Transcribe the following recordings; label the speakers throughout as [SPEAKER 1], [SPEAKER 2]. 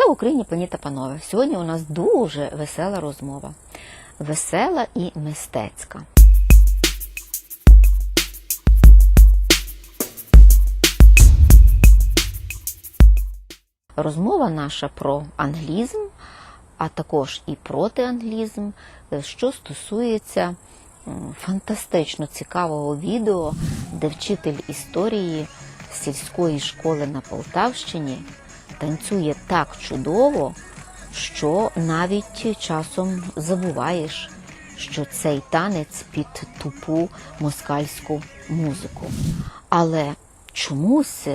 [SPEAKER 1] Слава Україні, пані та панове! Сьогодні у нас дуже весела розмова. Весела і мистецька. Розмова наша про англізм, а також і проти англізм, що стосується фантастично цікавого відео, де вчитель історії сільської школи на Полтавщині танцює так чудово, що навіть часом забуваєш, що цей танець під тупу москальську музику. Але чомусь.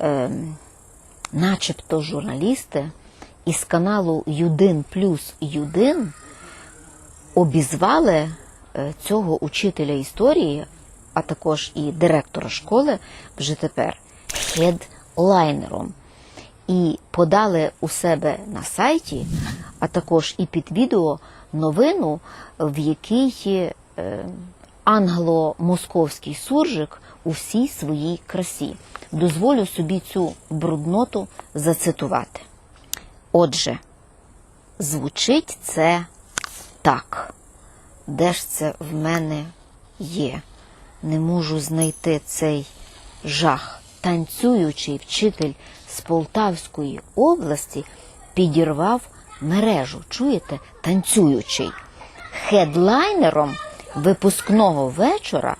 [SPEAKER 1] Е, начебто журналісти із каналу Юдин плюс Юдин обізвали е, цього учителя історії, а також і директора школи вже тепер хедлайнером. І подали у себе на сайті, а також і під відео новину, в якій е, англо-московський суржик у всій своїй красі. Дозволю собі цю брудноту зацитувати. Отже, звучить це так. Де ж це в мене є? Не можу знайти цей жах. Танцюючий вчитель з Полтавської області підірвав мережу. Чуєте? Танцюючий. Хедлайнером випускного вечора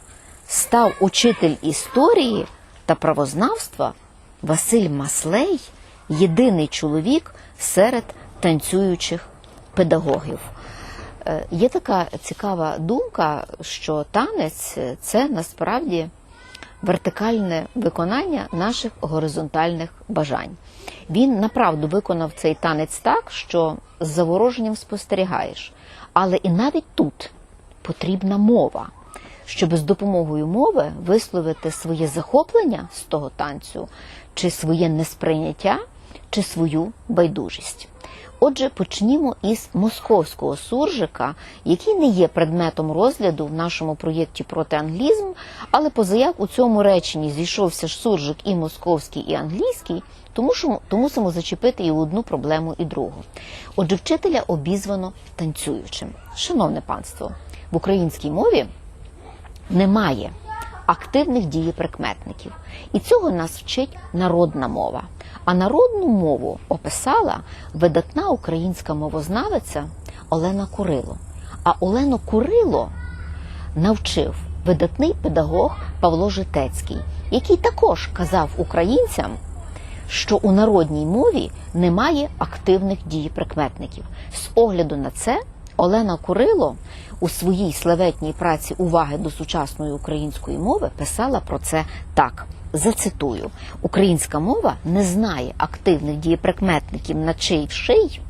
[SPEAKER 1] став учитель історії та правознавства Василь Маслей, єдиний чоловік серед танцюючих педагогів. Е, Є така цікава думка, що танець це насправді вертикальне виконання наших горизонтальних бажань. Він направду виконав цей танець так, що з завороженням спостерігаєш. Але і навіть тут потрібна мова, щоб з допомогою мови висловити своє захоплення з того танцю, чи своє несприйняття, чи свою байдужість. Отже, почнімо із московського суржика, який не є предметом розгляду в нашому проєкті проти англізм, але позаяк у цьому реченні зійшовся ж суржик і московський, і англійський, тому що мусимо зачепити і одну проблему, і другу. Отже, вчителя обізвано танцюючим. Шановне панство, в українській мові немає активних дієприкметників. І цього нас вчить народна мова. А народну мову описала видатна українська мовознавиця Олена Курило. А Олену Курило навчив видатний педагог Павло Житецький, який також казав українцям, що у народній мові немає активних дієприкметників. З огляду на це Олена Курило у своїй славетній праці уваги до сучасної української мови писала про це так. Зацитую: Українська мова не знає активних дієприкметників на чий вший,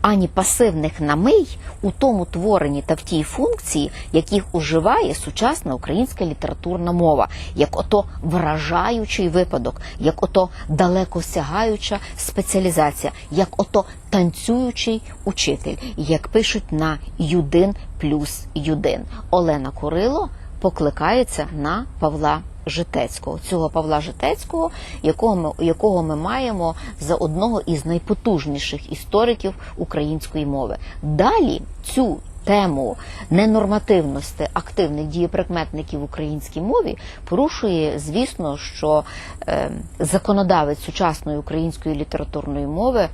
[SPEAKER 1] ані пасивних на мий у тому творенні та в тій функції, яких уживає сучасна українська літературна мова, як ото вражаючий випадок, як ото далекосягаюча спеціалізація, як ото танцюючий учитель, як пишуть на Юдин плюс Юдин. Олена Курило покликається на Павла Житецького, цього Павла Житецького, якого ми, якого ми маємо за одного із найпотужніших істориків української мови. Далі цю тему ненормативності активних дієприкметників в українській мові порушує, звісно, що е, законодавець сучасної української літературної мови.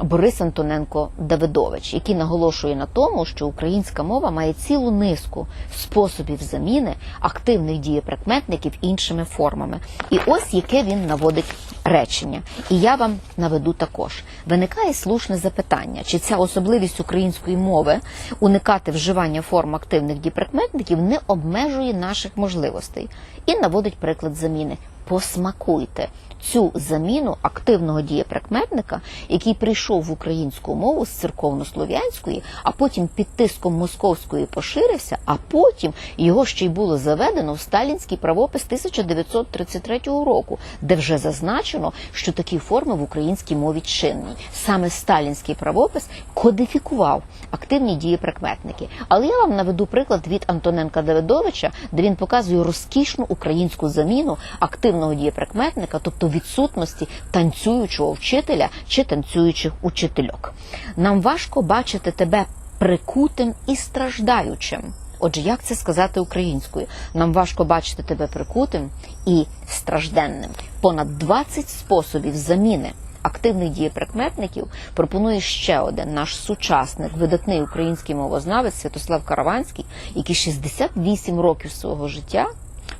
[SPEAKER 1] Борис Антоненко Давидович, який наголошує на тому, що українська мова має цілу низку способів заміни активних дієприкметників іншими формами. І ось яке він наводить речення. І я вам наведу також. Виникає слушне запитання, чи ця особливість української мови уникати вживання форм активних дієприкметників не обмежує наших можливостей. І наводить приклад заміни. Посмакуйте цю заміну активного дієприкметника, який прийшов в українську мову з церковнослов'янської, а потім під тиском московської поширився, а потім його ще й було заведено в сталінський правопис 1933 року, де вже зазначено, що такі форми в українській мові чинні. Саме сталінський правопис кодифікував активні дієприкметники. Але я вам наведу приклад від Антоненка Давидовича, де він показує розкішну українську заміну активних активного дієприкметника, тобто відсутності танцюючого вчителя чи танцюючих учительок. Нам важко бачити тебе прикутим і страждаючим. Отже, як це сказати українською? Нам важко бачити тебе прикутим і стражденним. Понад 20 способів заміни активних дієприкметників пропонує ще один наш сучасник, видатний український мовознавець Святослав Караванський, який 68 років свого життя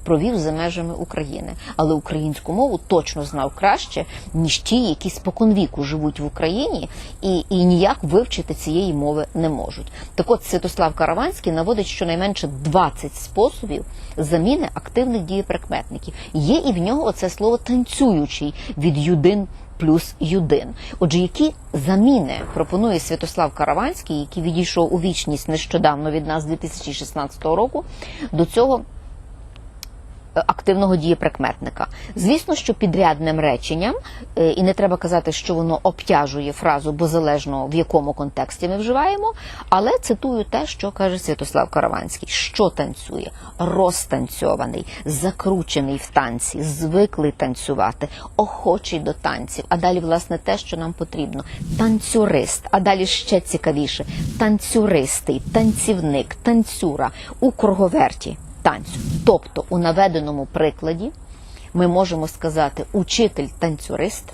[SPEAKER 1] провів за межами України, але українську мову точно знав краще, ніж ті, які споконвіку живуть в Україні і, і ніяк вивчити цієї мови не можуть. Так от Святослав Караванський наводить щонайменше 20 способів заміни активних дієприкметників. Є і в нього оце слово танцюючий від юдин плюс юдин. Отже, які заміни пропонує Святослав Караванський, який відійшов у вічність нещодавно від нас 2016 року, до цього активного дієприкметника. Звісно, що підрядним реченням, е, і не треба казати, що воно обтяжує фразу, бо залежно в якому контексті ми вживаємо. Але цитую те, що каже Святослав Караванський: що танцює, розтанцьований, закручений в танці, звиклий танцювати, охочий до танців. А далі, власне, те, що нам потрібно: танцюрист. А далі ще цікавіше: танцюристий, танцівник, танцюра у круговерті танцю. Тобто, у наведеному прикладі ми можемо сказати учитель-танцюрист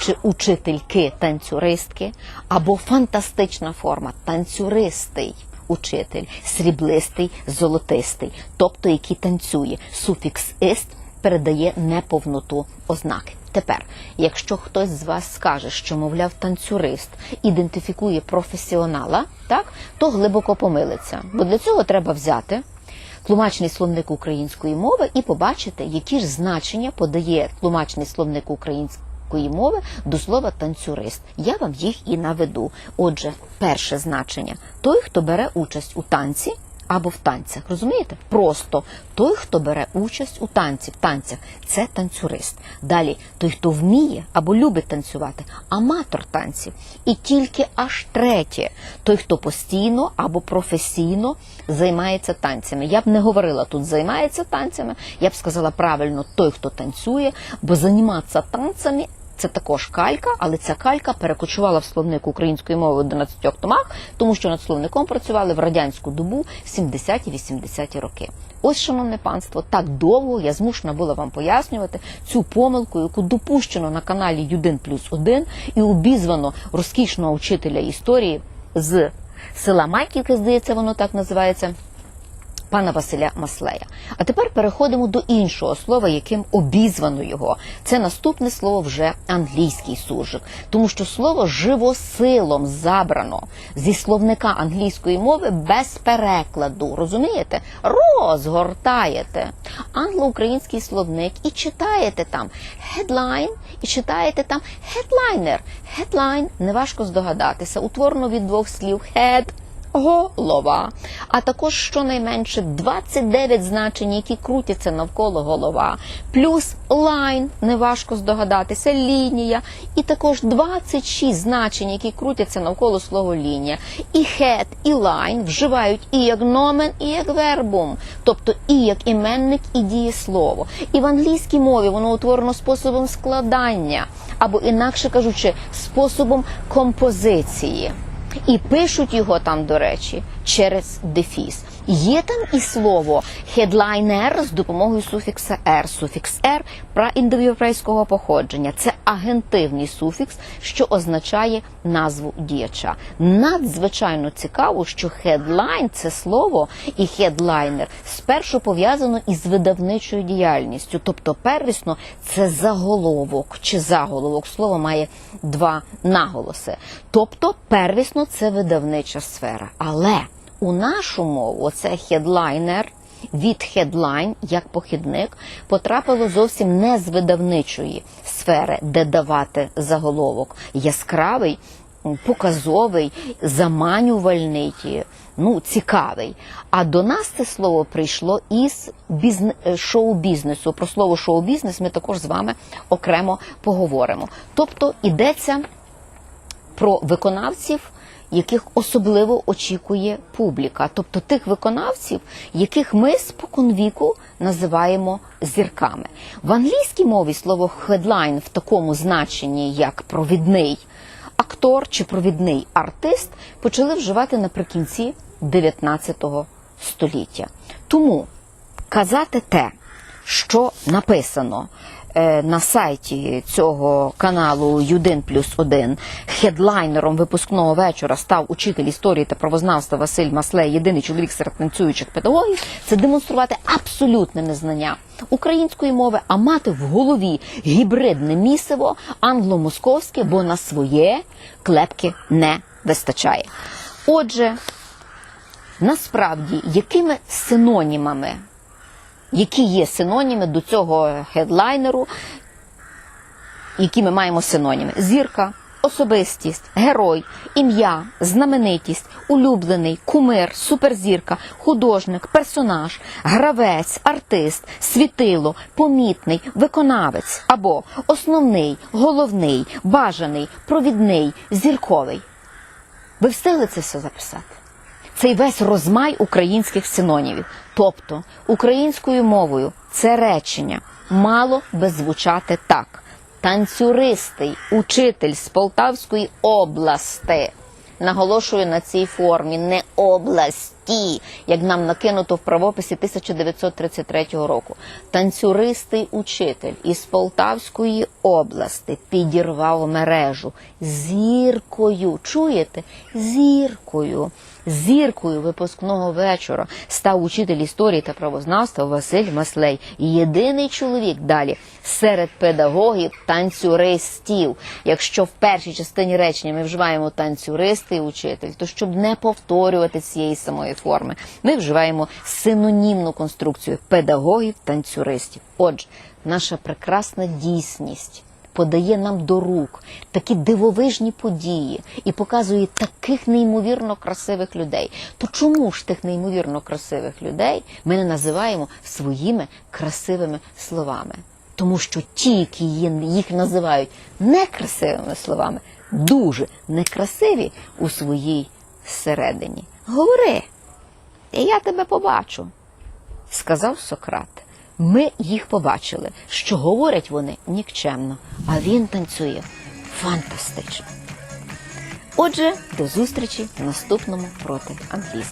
[SPEAKER 1] чи учительки танцюристки, або фантастична форма танцюристий учитель, сріблистий, золотистий, тобто який танцює. Суфікс іст передає неповноту ознаки. Тепер, якщо хтось з вас скаже, що, мовляв, танцюрист ідентифікує професіонала, так, то глибоко помилиться. Бо для цього треба взяти тлумачний словник української мови і побачите, які ж значення подає тлумачний словник української мови до слова танцюрист. Я вам їх і наведу. Отже, перше значення той, хто бере участь у танці. Або в танцях, розумієте? Просто той, хто бере участь у танці, в танцях, це танцюрист. Далі той, хто вміє або любить танцювати, аматор танців. І тільки аж третє, той, хто постійно або професійно займається танцями. Я б не говорила тут займається танцями, я б сказала правильно той, хто танцює, бо займатися танцями. Це також калька, але ця калька перекочувала в словник української мови в 11 томах, тому що над словником працювали в радянську добу 70-ті 80-ті роки. Ось, шановне панство, так довго я змушена була вам пояснювати цю помилку, яку допущено на каналі Юдин плюс 1 і обізвано розкішного вчителя історії з села Майківки, здається, воно так називається пана Василя Маслея. А тепер переходимо до іншого слова, яким обізвано його. Це наступне слово вже англійський суржик, тому що слово живосилом забрано зі словника англійської мови без перекладу. Розумієте? Розгортаєте англо-український словник і читаєте там headline, і читаєте там headliner. Headline, неважко здогадатися, утворено від двох слів head голова, а також щонайменше 29 значень, які крутяться навколо голова, плюс line, неважко здогадатися, лінія, і також 26 значень, які крутяться навколо слова лінія. І head, і line вживають і як номен, і як вербум, тобто і як іменник, і дієслово. І в англійській мові воно утворено способом складання, або інакше кажучи, способом композиції. І пишуть його там, до речі, через дефіс. Є там і слово headliner з допомогою суфікса «r». Суфікс «r» праіндоєврейського походження. Це агентивний суфікс, що означає назву діяча. Надзвичайно цікаво, що headline – це слово і headliner спершу пов'язано із видавничою діяльністю. Тобто, первісно, це заголовок чи заголовок. Слово має два наголоси. Тобто, первісно, це видавнича сфера. Але у нашу мову це хедлайнер від хедлайн як похідник потрапило зовсім не з видавничої сфери, де давати заголовок яскравий, показовий, заманювальний. Ну, цікавий. А до нас це слово прийшло із бізне... шоу-бізнесу. Про слово шоу-бізнес ми також з вами окремо поговоримо. Тобто йдеться про виконавців яких особливо очікує публіка, тобто тих виконавців, яких ми споконвіку називаємо зірками. В англійській мові слово headline в такому значенні, як провідний актор чи провідний артист, почали вживати наприкінці 19 століття. Тому казати те, що написано на сайті цього каналу Юдин плюс 1 хедлайнером випускного вечора став учитель історії та правознавства Василь Маслей, єдиний чоловік серед танцюючих педагогів, це демонструвати абсолютне незнання української мови, а мати в голові гібридне місиво англо-московське, бо на своє клепки не вистачає. Отже, насправді, якими синонімами які є синоніми до цього хедлайнеру, які ми маємо синоніми: зірка, особистість, герой, ім'я, знаменитість, улюблений, кумир, суперзірка, художник, персонаж, гравець, артист, світило, помітний, виконавець або основний, головний, бажаний, провідний, зірковий. Ви встигли це все записати? Цей весь розмай українських синонімів. Тобто українською мовою це речення мало би звучати так: танцюристий, учитель з Полтавської области. Наголошую на цій формі не області, як нам накинуто в правописі 1933 року. Танцюристий учитель із Полтавської області підірвав мережу зіркою. Чуєте? Зіркою. Зіркою випускного вечора став учитель історії та правознавства Василь Маслей. Єдиний чоловік далі серед педагогів танцюристів. Якщо в першій частині речення ми вживаємо танцюристи і учитель, то щоб не повторювати цієї самої форми, ми вживаємо синонімну конструкцію педагогів танцюристів. Отже, наша прекрасна дійсність подає нам до рук такі дивовижні події і показує таких неймовірно красивих людей. То чому ж тих неймовірно красивих людей ми не називаємо своїми красивими словами? Тому що ті, які їх називають некрасивими словами, дуже некрасиві у своїй середині. Говори, і я тебе побачу сказав Сократ. Ми їх побачили, що говорять вони нікчемно, а він танцює фантастично. Отже, до зустрічі в наступному проти англійського.